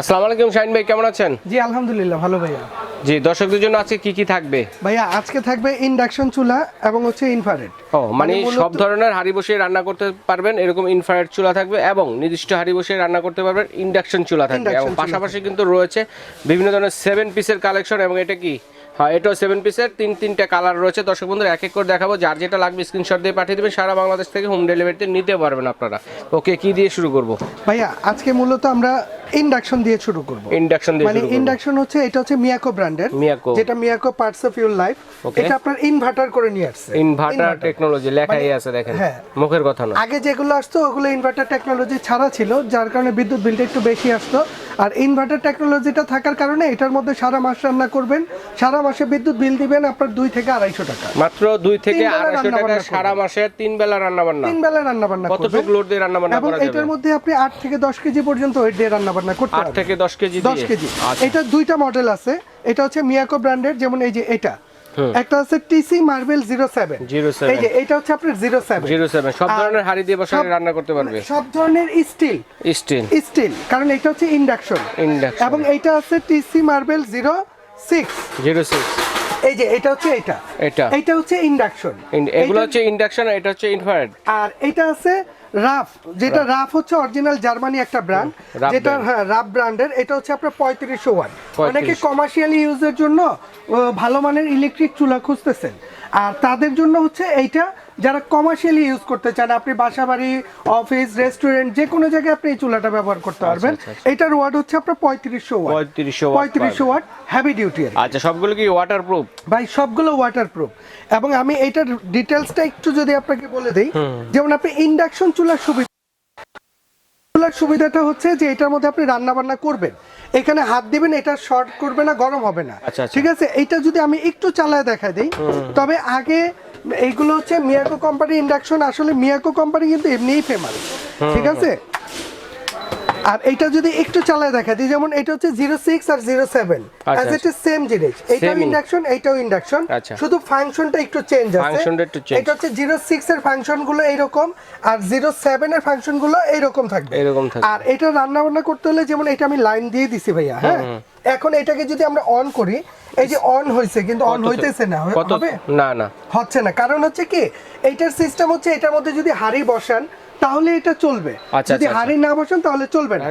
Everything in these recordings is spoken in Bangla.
আসসালামু আলাইকুম শাহিন ভাই কেমন আছেন? জি আলহামদুলিল্লাহ ভালো ভাইয়া। জি দর্শকদের জন্য আজকে কি কি থাকবে? ভাইয়া আজকে থাকবে ইন্ডাকশন চুলা এবং হচ্ছে ইনফ্রারেড ও মানে সব ধরনের হাঁড়ি বসিয়ে রান্না করতে পারবেন এরকম ইনফ্রারেড চুলা থাকবে এবং নির্দিষ্ট হাঁড়ি বসিয়ে রান্না করতে পারবেন ইন্ডাকশন চুলা থাকবে। এবং পাশাপাশি কিন্তু রয়েছে বিভিন্ন ধরনের সেভেন পিসের কালেকশন এবং এটা কি? হ্যাঁ এটাও সেভেন পিসের তিন তিনটা কালার রয়েছে। দর্শক বন্ধুরা এক এক করে দেখাবো। যার যেটা লাগবে স্ক্রিনশট দিয়ে পাঠিয়ে দেবেন। সারা বাংলাদেশ থেকে হোম ডেলিভারিতে নিতে পারবেন আপনারা। ওকে কি দিয়ে শুরু করব? ভাইয়া আজকে মূলত আমরা ইন্ডাকশন দিয়ে শুরু করব। ইন্ডাকশন দিয়ে মানে ইন্ডাকশন হচ্ছে এটা হচ্ছে মিয়াকো ব্র্যান্ডের মিয়াকো যেটা Miyako parts of your life এটা আপনার ইনভার্টার করে নিয়ে আসছে। ইনভার্টার টেকনোলজি লেখাই মানে- আছে দেখেন। হ্যাঁ। মুখের কথা না। আগে যেগুলো আসতো ওগুলো ইনভার্টার টেকনোলজি ছাড়া ছিল যার কারণে বিদ্যুৎ বিলটা একটু বেশি আসতো। আর ইনভার্টার টেকনোলজিটা থাকার কারণে এটার মধ্যে সারা মাস রান্না করবেন সারা মাসে বিদ্যুৎ বিল দিবেন আপনার দুই থেকে আড়াইশো টাকা। মাত্র দুই থেকে তিন আড়াইশো টাকা সারা মাসে তিন বেলা রান্না বান্না তিন বেলা রান্না বান্না কতটুক লোড দিয়ে রান্না বান্না এবং এটার মধ্যে আপনি আট থেকে দশ কেজি পর্যন্ত ওয়েট দিয়ে রান্না বান্না করতে আট থেকে দশ কেজি দশ কেজি। আচ্ছা। এটা দুইটা মডেল আছে। এটা হচ্ছে মিয়াকো ব্র্যান্ডের যেমন এই যে এটা। একটা আছে টিসি মার্বেল জিরো সেভেন 07 এই যে এটা হচ্ছে আপনার জিরো সেভেন জিরো সেভেন সব ধরনের হাড়ি দিয়ে বসে রান্না করতে পারবে। সব ধরনের স্টিল স্টিল স্টিল কারণ এটা হচ্ছে ইন্ডাকশন ইন্ডাকশন এবং এটা আছে TC marble zero six zero six এই যে এটা হচ্ছে এটা। এটা। এটা হচ্ছে ইন্ডাকশন এগুলো হচ্ছে ইন্ডাকশন এটা হচ্ছে ইনফ্রারেড আর এটা আছে রাফ যেটা রাফ হচ্ছে অরিজিনাল জার্মানি একটা ব্র্যান্ড যেটা হ্যাঁ রাফ ব্র্যান্ডের এটা হচ্ছে আপনার পঁয়ত্রিশশো ওয়াট। 3500 অনেকে কমার্শিয়ালি ইউজের জন্য ভালো মানের ইলেকট্রিক চুলা খুঁজতেছেন। আর তাদের জন্য হচ্ছে এইটা যারা কমার্শিয়ালি ইউজ করতে চান আপনি বাসা বাড়ি অফিস রেস্টুরেন্ট যে কোনো জায়গায় আপনি এই চুলাটা ব্যবহার করতে পারবেন। আচ্ছা, আচ্ছা। এটার ওয়াট হচ্ছে আপনার পঁয়ত্রিশশো ওয়াট 3500 পঁয়ত্রিশশো ওয়াট হ্যাভি ডিউটি আচ্ছা সবগুলো কি ওয়াটার প্রুফ ভাই সবগুলো ওয়াটার প্রুফ এবং আমি এটার ডিটেলসটা একটু যদি আপনাকে বলে দিই যেমন আপনি ইন্ডাকশন চুলার সুবিধা চুলার সুবিধাটা হচ্ছে যে এটার মধ্যে আপনি রান্না বান্না করবেন। এখানে হাত দিবেন এটা শর্ট করবে না গরম হবে না। আচ্ছা, আচ্ছা। ঠিক আছে? এটা যদি আমি একটু চালায় দেখা দেই তবে আগে এইগুলো হচ্ছে মিয়াকো কোম্পানি ইন্ডাকশন আসলে মিয়াকো কোম্পানি কিন্তু এমনিই ফেমাস ঠিক আছে? আর এটা যদি একটু চালায় দেখা দিই যেমন এটা হচ্ছে zero six R zero seven as it is same জিনিস। Same-ই। ইন্ডাকশন এটাও ইন্ডাকশন আচ্ছা। শুধু ফাংশনটা একটু চেঞ্জ আছে। Functionটা একটু change। এটা হচ্ছে জিরো সিক্স এর ফাংশনগুলো এইরকম আর জিরো সেভেন এর ফাংশনগুলো এইরকম থাকবে। এরকম থাকবে। আর এটা রান্না বান্না করতে হলে যেমন এটা আমি লাইন দিয়ে দিছি ভাইয়া হ্যাঁ? এখন এটাকে যদি আমরা অন করি এই যে অন হয়েছে কিন্তু অন হইতেছে না হবে? না না। হচ্ছে না। কারণ হচ্ছে কি এইটার সিস্টেম হচ্ছে এটার মধ্যে যদি হাড়ি বসান তাহলে এটা চলবে। আচ্ছা, যদি আচ্ছা, হাড়ি না বসান তাহলে চলবে না।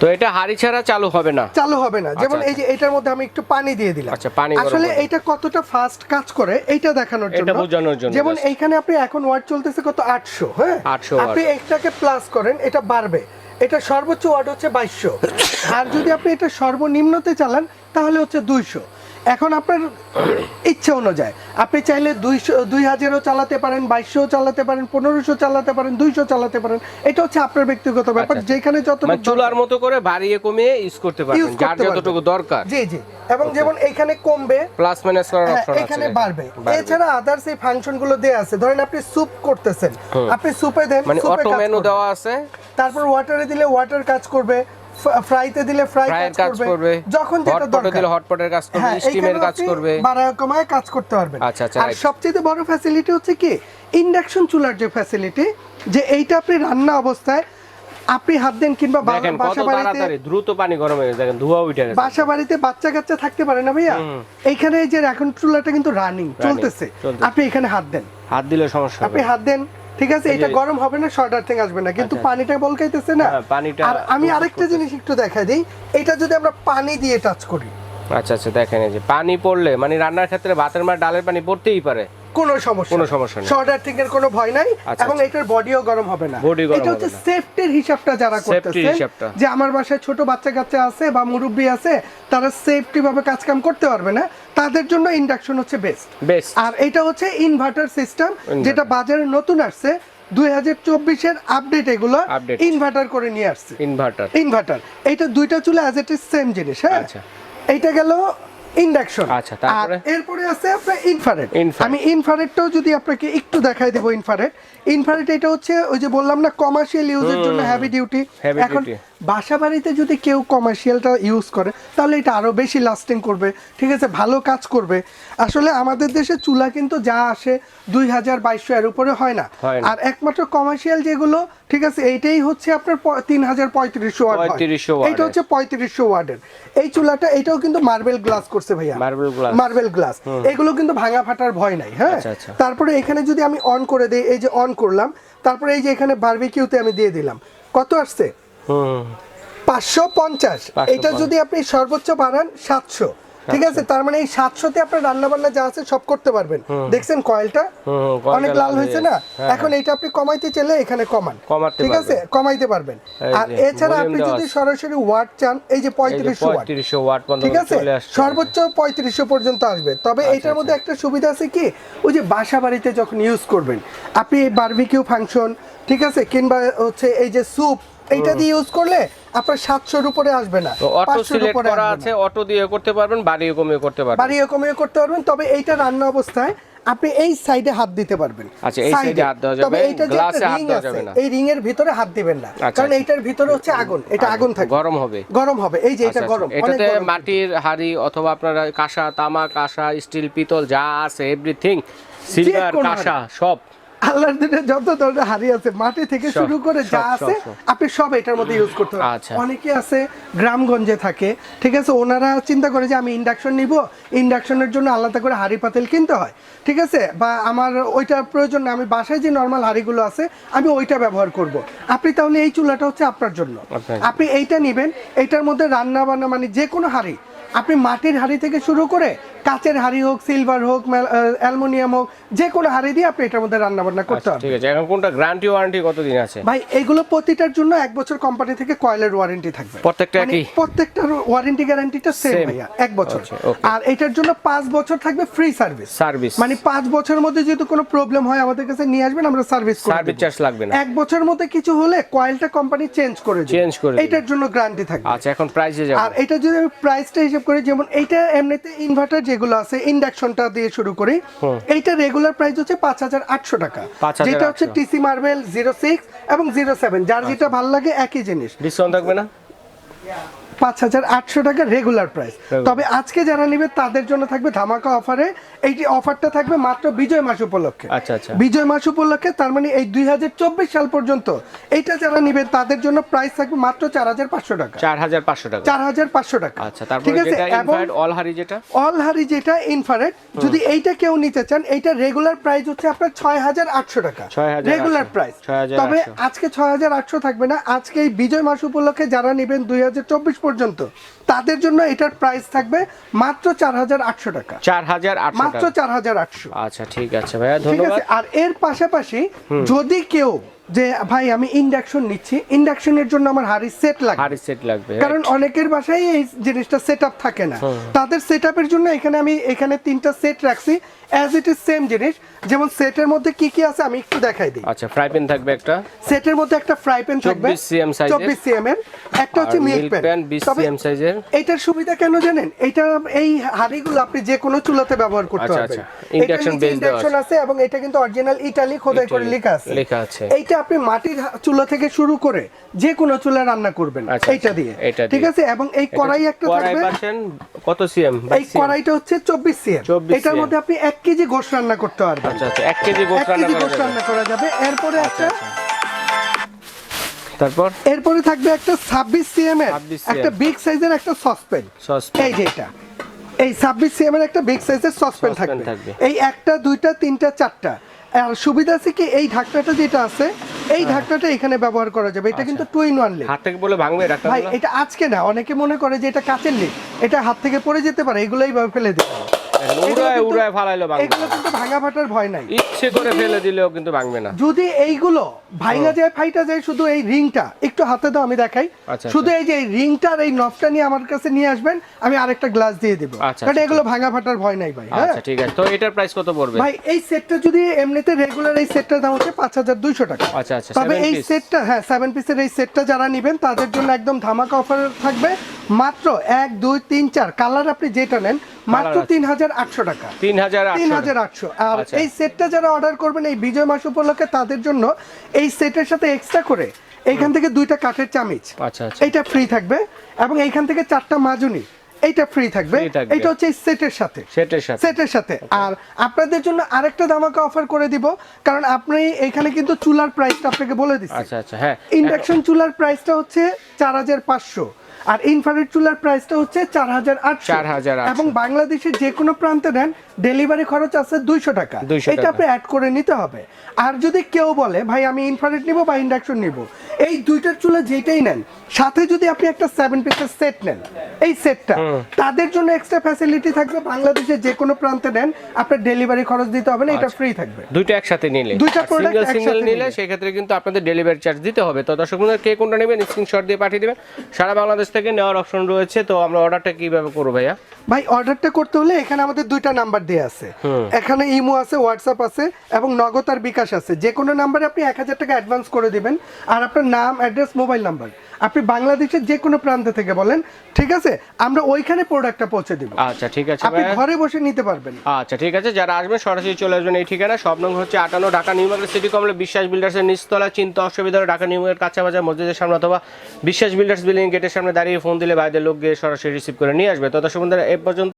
তো এটা হাড়ি ছাড়া চালু হবে না? চালু হবে না। যেমন আচ্ছা, এই যে এটার মধ্যে আমি একটু পানি দিয়ে দিলাম। আচ্ছা, পানি আসলে এটা কতটা ফাস্ট কাজ করে এটা দেখানোর জন্য। এটা বোঝানোর জন্য যেমন এইখানে আপনি এখন ওয়াট চলতেছে কত? 800 হ্যাঁ? 800 watt। আপনি এটাকে প্লাস করেন এটা বাড়বে। এটা সর্বোচ্চ ওয়াট হচ্ছে 2200 আর যদি আপনি এটা সর্বনিম্নতে চালান তাহলে হচ্ছে 200 এখন আপনার ইচ্ছে অনুযায়ী। আপনি চাইলে দুইশো দুই হাজারও চালাতে পারেন বাইশশো চালাতে পারেন পনেরোশো চালাতে পারেন দুইশো চালাতে পারেন। এটা হচ্ছে আপনার ব্যক্তিগত ব্যাপার। আচ্ছা। যেখানে যত মানে চুলার মতো করে বাড়িয়ে কমিয়ে ইউজ করতে যার যতটুকু দরকার। জি জি। এবং যেমন এইখানে কমবে প্লাস মাইনাস করার হ্যাঁ, অপশন আছে। এখানে বাড়বে। বাড়বে। এছাড়া আদার্স এই ফাংশনগুলো দেয়া আছে। ধরেন আপনি স্যুপ করতেছেন। আপনি স্যুপে দেন মানে অটো মেনু দেওয়া আছে। তারপর ওয়াটারে দিলে ওয়াটার কাজ করবে। ফ্রাইতে দিলে ফ্রাই কাজ কাজ করবে। যখন যেটা দরকার। দিলে হটপটের কাজ করবে হ্যাঁ, স্টিমের কাজ আপনি করবে। বাড়ায় কমায় কাজ করতে পারবেন। আচ্ছা, আচ্ছা, আর সবচেয়ে বড় ফ্যাসিলিটি হচ্ছে কি? ইন্ডাকশন চুলার যে ফ্যাসিলিটি যে এইটা আপনি রান্না অবস্থায় আপনি হাত দেন কিংবা বাসা বাড়িতে দ্রুত পানি গরম হয়ে দেখেন ধোঁয়া উঠে গেছে। বাসা বাড়িতে বাচ্চা কাচ্চা থাকতে পারে না ভাইয়া? এইখানে যে এখন চুলাটা কিন্তু রানিং চলতেছে। চলতেছে। আপনি এখানে হাত দেন। হাত দিলে সমস্যা আপনি হাত দেন ঠিক আছে? এটা গরম হবে না শর্ট আর্থিং আসবে না। কিন্তু পানিটা বলকাইতেছে না। হ্যাঁ, পানিটা- আর আমি আরেকটা জিনিস একটু দেখাই দিই। এটা যদি আমরা পানি দিয়ে টাচ করি। আচ্ছা আচ্ছা দেখেন এই যে পানি পড়লে মানে রান্নার ক্ষেত্রে ভাতের মার ডালের পানি পড়তেই পারে। কোনো সমস্যা কোনো সমস্যা নেই। শর্ট আর্থিং এর কোনো ভয় নাই আচ্ছা, এবং আচ্ছা। এটার বডিও গরম হবে না। এটা হচ্ছে সেফটির হিসাবটা যারা করতেছে। যে আমার বাসায় ছোট বাচ্চা কাচ্চা আছে বা মুরব্বি আছে তারা সেফটি ভাবে কাজ কাম করতে পারবে না। তাদের জন্য ইন্ডাকশন হচ্ছে বেস্ট বেস্ট আর এটা হচ্ছে ইনভার্টার সিস্টেম যেটা বাজারে নতুন আসছে। দুই হাজার চব্বিশের আপডেট এগুলো ইনভার্টার করে নিয়ে আসছে। ইনভার্টার ইনভার্টার এইটা দুইটা চুলে অ্যাজ ইট ইজ সেম জিনিস হ্যাঁ? আচ্ছা। এইটা গেল ইন্ডাকশন। আচ্ছা, তারপরে? এরপরে আছে আপনার ইনফ্রারেড। আমি ইনফ্রারেডটাও যদি আপনাকে একটু দেখাই দেব ইনফ্রারেড। ইনফ্রারেড এটা হচ্ছে ওই যে বললাম না কমার্শিয়াল ইউজের জন্য হেভি ডিউটি এখন। বাসা বাড়িতে যদি কেউ কমার্শিয়ালটা ইউজ করে তাহলে এটা আরও বেশি লাস্টিং করবে। ঠিক আছে? ভালো কাজ করবে। আসলে আমাদের দেশে চুলা কিন্তু যা আসে দুই হাজার বাইশশো এর উপরে হয় না। আর একমাত্র কমার্শিয়াল যেগুলো ঠিক আছে? এইটাই হচ্ছে আপনার তিন হাজার পঁয়ত্রিশশো ওয়াট। 3500 ওয়াটের। এইটা হচ্ছে পঁয়ত্রিশশো ওয়ার্ডের এই চুলাটা এটাও কিন্তু মার্বেল গ্লাস করছে ভাইয়া। Marble glass। মার্বেল গ্লাস এগুলো কিন্তু ভাঙা ফাটার ভয় নাই হ্যাঁ? আচ্ছা, আচ্ছা। তারপরে এখানে যদি আমি অন করে দিই এই যে অন করলাম তারপরে এই যে এখানে বারবিকিউতে আমি দিয়ে দিলাম। কত আসছে? পাঁচশো পঞ্চাশ। এটা যদি আপনি সর্বোচ্চ বাড়ান সাতশো। ঠিক আছে? তার মানে এই সাতশোতে আপনার রান্না বান্না যা আছে সব করতে পারবেন। দেখছেন কয়েলটা? অনেক লাল হয়েছে না? হ্যাঁ, এখন এটা আপনি কমাইতে চাইলে এখানে কমান। ঠিক আছে? কমাইতে পারবেন। আর এছাড়া আপনি যদি সরাসরি ওয়াট চান এই যে পঁয়ত্রিশশো ওয়াট। ঠিক আছে? সর্বোচ্চ পঁয়ত্রিশশো পর্যন্ত আসবে। তবে আচ্ছা, এটার মধ্যে একটা সুবিধা আছে কি? ওই যে বাসা বাড়িতে যখন ইউজ করবেন আপনি বারবিকিউ ফাংশন ঠিক আছে? কিংবা হচ্ছে এই যে স্যুপ এইটা দিয়ে ইউজ করলে আপনার সাতশোর উপরে আসবে না অটো সিলেক্ট করা আছে অটো দিয়ে করতে পারবেন বাড়িয়ে কমিয়ে করতে পারবেন। বাড়িয়ে কমিয়ে করতে পারবেন তবে এইটা রান্না অবস্থায় আপনি এই সাইডে হাত দিতে পারবেন। আচ্ছা, এই এ। হাত দেওয়া তবে এইটা যে একটা দেওয়া আছে, যাবে। এই রিং এর ভিতরে হাত দিবেন না আচ্ছা, কারণ আচ্ছা। এইটার ভিতরে হচ্ছে আগুন এটা আগুন থাকে। গরম হবে। গরম হবে এই যে এটা আচ্ছা, আচ্ছা। গরম এটাতে মাটির হাড়ি অথবা আপনারা কাঁসা তামা কাঁসা স্টিল পিতল যা আছে এভরিথিং সিলভার কাঁসা সব। আল্লাহর দিনে যত ধরনের হাড়ি আছে মাটি থেকে শুরু করে যা আছে আপনি সব এটার মধ্যে ইউজ করতে পারেন আচ্ছা। অনেকে আছে গ্রামগঞ্জে থাকে ঠিক আছে? ওনারা চিন্তা করে যে আমি ইন্ডাকশন নিব ইন্ডাকশনের জন্য আলাদা করে হাড়ি পাতিল কিনতে হয় ঠিক আছে? বা আমার ওইটার প্রয়োজন না আমি বাসায় যে নর্মাল হাড়িগুলো আছে আমি ওইটা ব্যবহার করব। আপনি তাহলে এই চুলাটা হচ্ছে আপনার জন্য। আপনি এইটা নেবেন এইটার মধ্যে রান্না বান্না মানে যে কোনো হাড়ি আপনি মাটির হাড়ি থেকে শুরু করে কাচের হাড়ি হোক সিলভার হোক অ্যালুমিনিয়াম হোক যে কোনো হাড়ি দিয়ে আপনি এটার মধ্যে রান্না বান্না করতে আচ্ছা, পারবেন। ঠিক আছে। এখন কোনটা গ্যারান্টি ওয়ারেন্টি কতদিন আছে? ভাই এগুলো প্রতিটার জন্য এক বছর কোম্পানি থেকে কয়েলের ওয়ারেন্টি থাকবে। প্রত্যেকটা মানে একই? প্রত্যেকটার ওয়ারেন্টি গ্যারান্টিটা সেম ভাইয়া এক বছর। আচ্ছা, আর এটার জন্য পাঁচ বছর থাকবে ফ্রি সার্ভিস সার্ভিস মানে পাঁচ বছরের মধ্যে যদি কোনো প্রবলেম হয় আমাদের কাছে নিয়ে আসবেন আমরা সার্ভিস করে সার্ভিস চার্জ লাগবে না। এক বছরের মধ্যে কিছু হলে কয়েলটা কোম্পানি চেঞ্জ করে দিবে। Change করে। এটার জন্য গ্যারান্টি থাকবে। আচ্ছা এখন প্রাইসে যাব। আর এটা যদি আমি প্রাইসটা হিসাব করি যেমন এইটা এমনিতে ইনভার্টার যেগুলো আছে ইন্ডাকশনটা দিয়ে শুরু করি এইটা রেগুলার প্রাইস হচ্ছে পাঁচ হাজার আটশো টাকা। যেটা হচ্ছে টিসি মার্বেল জিরো সিক্স এবং জিরো সেভেন যার যেটা ভালো লাগে একই জিনিস। ডিসকাউন্ট থাকবে না? পাঁচ হাজার আটশো টাকা রেগুলার প্রাইস তবে আজকে যারা নেবে তাদের জন্য থাকবে ধামাকা অফারে অফারটা থাকবে মাত্র বিজয় মাস উপলক্ষে। আচ্ছা, আচ্ছা। বিজয় মাস উপলক্ষে তার মানে এই দুই সাল পর্যন্ত। এইটা যারা নেবেন তাদের জন্য প্রাইস থাকবে মাত্র চার হাজার পাঁচশো টাকা। চার হাজার পাঁচশো টাকা। চার হাজার পাঁচশো টাকা। আচ্ছা ঠিক আছে? এবং অল হারি যেটা? অল হারি যেটা ইনফ্রারেড যদি এইটা কেউ নিতে চান এইটা রেগুলার প্রাইস হচ্ছে আপনার ছয় হাজার আটশো টাকা। রেগুলার প্রাইস তবে আজকে ছয় হাজার আটশো থাকবে না। আজকে এই বিজয় মাস উপলক্ষে যারা নেবেন দুই হাজার চব্বিশ পর্যন্ত। তাদের জন্য এটার প্রাইস থাকবে মাত্র চার হাজার আটশো টাকা। চার হাজার আটশো মাত্র চার হাজার আটশো। আচ্ছা ঠিক আছে ভাইয়া ধন্যবাদ। আর এর পাশাপাশি যদি কেউ যে ভাই আমি ইন্ডাকশন নিচ্ছি। ইন্ডাকশনের জন্য আমার হাড়ি সেট লাগবে। হারি সেট লাগবে কারণ অনেকের বাসায় এই জিনিসটা সেট থাকে না। তাদের সেট জন্য এখানে আমি এখানে তিনটা সেট রাখছি। অ্যাজ ইট ইজ সেম জিনিস যেমন সেটের মধ্যে কি কি আছে আমি একটু দেখাই দিই। আচ্ছা ফ্রাই প্যান থাকবে একটা। সেটের মধ্যে একটা ফ্রাই প্যান থাকবে। 24 cm size এর। চব্বিশ সিএম এর। একটা হচ্ছে মিল্ক প্যান 20 তবে cm সাইজের এটার সুবিধা কেন জানেন? এটা এই হাঁড়িগুলো আপনি যে কোনো চুলাতে ব্যবহার করতে আচ্ছা, পারবেন। আচ্ছা। Induction base দেওয়া ইন্ডাকশন আছে। এবং এটা কিন্তু অরিজিনাল ইটালি খোদাই করে লেখা আছে। লেখা আছে। এইটা আপনি মাটির চুলা থেকে শুরু করে যে কোনো চুলা রান্না করবেন আচ্ছা, এইটা আচ্ছা, দিয়ে ঠিক আছে? এবং এই কড়াই একটা থাকবে। কত সিএম? এই কড়াইটা হচ্ছে চব্বিশ সিএম। এটার মধ্যে আপনি এক কেজি গোশ রান্না করতে পারবেন। আচ্ছা আচ্ছা এক কেজি গোশ। রান্না করা যাবে। এরপরে একটা তারপর? এরপরে থাকবে একটা ছাব্বিশ সিএম এর একটা বিগ সাইজের একটা সসপেন সস এই যে এটা। এই ছাব্বিশ সিএম এর একটা বিগ সাইজের সসপেন থাকবে। এই একটা দুইটা তিনটা চারটা। আর সুবিধা আছে কি এই ঢাকনাটা যেটা আছে এই ঢাকনাটা এখানে ব্যবহার করা যাবে। এটা কিন্তু টু ইন ওয়ান লিড হাত থেকে বলে ভাঙবে ডাক্তার ভাই এটা আজকে না অনেকে মনে করে যে এটা কাচের লিড এটা হাত থেকে পড়ে যেতে পারে এগুলোই ভাবে ফেলে। এগুলো উড়ায় উড়ায় ফালাইলো ভাঙবে। এগুলো কিন্তু ভাঙা ফাটার ভয় নাই। ইচ্ছে করে ফেলে দিলেও কিন্তু ভাঙবে না। যদি এইগুলো ভাইঙ্গা যায় ফাইটা যায় শুধু এই রিংটা একটু হাতে দাও আমি দেখাই। আচ্ছা, শুধু এই যে এই রিংটার এই নিয়ে আমার কাছে নিয়ে আসবেন আমি আরেকটা গ্লাস দিয়ে দেবো। আচ্ছা, কারণ আচ্ছা, এগুলো ভাঙা ফাটার ভয় নাই ভাই হ্যাঁ? আচ্ছা ঠিক আছে। তো এটার প্রাইস কত পড়বে? ভাই এই সেটটা যদি এমনিতে রেগুলার এই সেটটার দাম হচ্ছে পাঁচ হাজার দুইশো টাকা। আচ্ছা আচ্ছা তবে এই সেটটা হ্যাঁ সেভেন পিসের এই সেটটা যারা নেবেন তাদের জন্য একদম ধামাকা অফার থাকবে। মাত্র এক দুই তিন চার কালার আপনি যেটা নেন মাত্র তিন হাজার আটশো টাকা। তিন হাজার তিন আটশো হাজার আটশো। আর আচ্ছা। এই সেটটা যারা অর্ডার করবেন এই বিজয় মাস উপলক্ষে তাদের জন্য এই সেটের সাথে এক্সট্রা করে এইখান থেকে দুইটা কাঠের চামিচ। আচ্ছা আচ্ছা। এইটা ফ্রি থাকবে এবং এইখান থেকে চারটা মাজুনি এইটা ফ্রি থাকবে। এটা হচ্ছে সেটের সাথে। সেটের সাথে। সেটের সাথে। আর আপনাদের জন্য আরেকটা ধামাকা অফার করে দিব কারণ আপনি এখানে কিন্তু চুলার প্রাইসটা আপনাকে বলে দিচ্ছি। আচ্ছা আচ্ছা হ্যাঁ। ইন্ডাকশন চুলার প্রাইসটা হচ্ছে চার হাজার পাঁচশো আর ইনফ্রারেড চুলার প্রাইসটা হচ্ছে চার হাজার আটশো। 4,800 এবং বাংলাদেশের যে কোনো প্রান্তে নেন ডেলিভারি খরচ আছে দুইশো টাকা। এটা আপনি অ্যাড করে নিতে হবে। আর যদি কেউ বলে ভাই আমি ইনফ্রারেড নিব বা ইন্ডাকশন নিব? এই দুইটার চুলা যেটাই নেন সাথে যদি আপনি একটা সেভেন পিসের সেট নেন এই সেটটা তাদের জন্য এক্সট্রা ফ্যাসিলিটি থাকবে। বাংলাদেশের যে কোনো প্রান্তে নেন আপনার ডেলিভারি খরচ দিতে হবে না এটা ফ্রি থাকবে। দুইটা একসাথে নিলে। দুইটা সিঙ্গেল সিঙ্গেল একসাথে নিলে। নিলে। সেক্ষেত্রে কিন্তু আপনাদের ডেলিভারি চার্জ দিতে হবে। তো দর্শক বন্ধুরা কে কোনটা নেবেন স্ক্রিনশট দিয়ে পাঠিয়ে দিবেন। সারা বাংলাদেশ থেকে নেওয়ার অপশন রয়েছে। তো আমরা অর্ডারটা কীভাবে করব ভাইয়া? ভাই অর্ডারটা করতে হলে এখানে আমাদের দুইটা নাম্বার দেওয়া আছে। এখানে ইমো আছে হোয়াটসঅ্যাপ আছে এবং নগদ আর বিকাশ আছে। যে কোনো নাম্বারে আপনি এক হাজার টাকা অ্যাডভান্স করে দিবেন। আর আপনার নাম অ্যাড্রেস মোবাইল নাম্বার আপনি বাংলাদেশের যে কোনো প্রান্ত থেকে বলেন ঠিক আছে? আমরা ওইখানে প্রোডাক্টটা পৌঁছে দিব। আচ্ছা ঠিক আছে আপনি ঘরে বসে নিতে পারবেন। আচ্ছা ঠিক আছে। যারা আসবেন সরাসরি চলে আসবেন এই ঠিকানা। সব নং হচ্ছে আটান্ন ঢাকা নিউ মার্কেট সিটি কমলে বিশ্বাস বিল্ডার্সের নিচতলা চিন্তা অসুবিধা ঢাকা নিউ মার্কেট কাঁচা বাজার মসজিদের সামনে অথবা বিশ্বাস বিল্ডার্স বিল্ডিং গেটের সামনে দাঁড়িয়ে ফোন দিলে বাইরের লোক গিয়ে সরাসরি রিসিভ করে নিয়ে আসবে। তত সুন্দর এ পর্যন্ত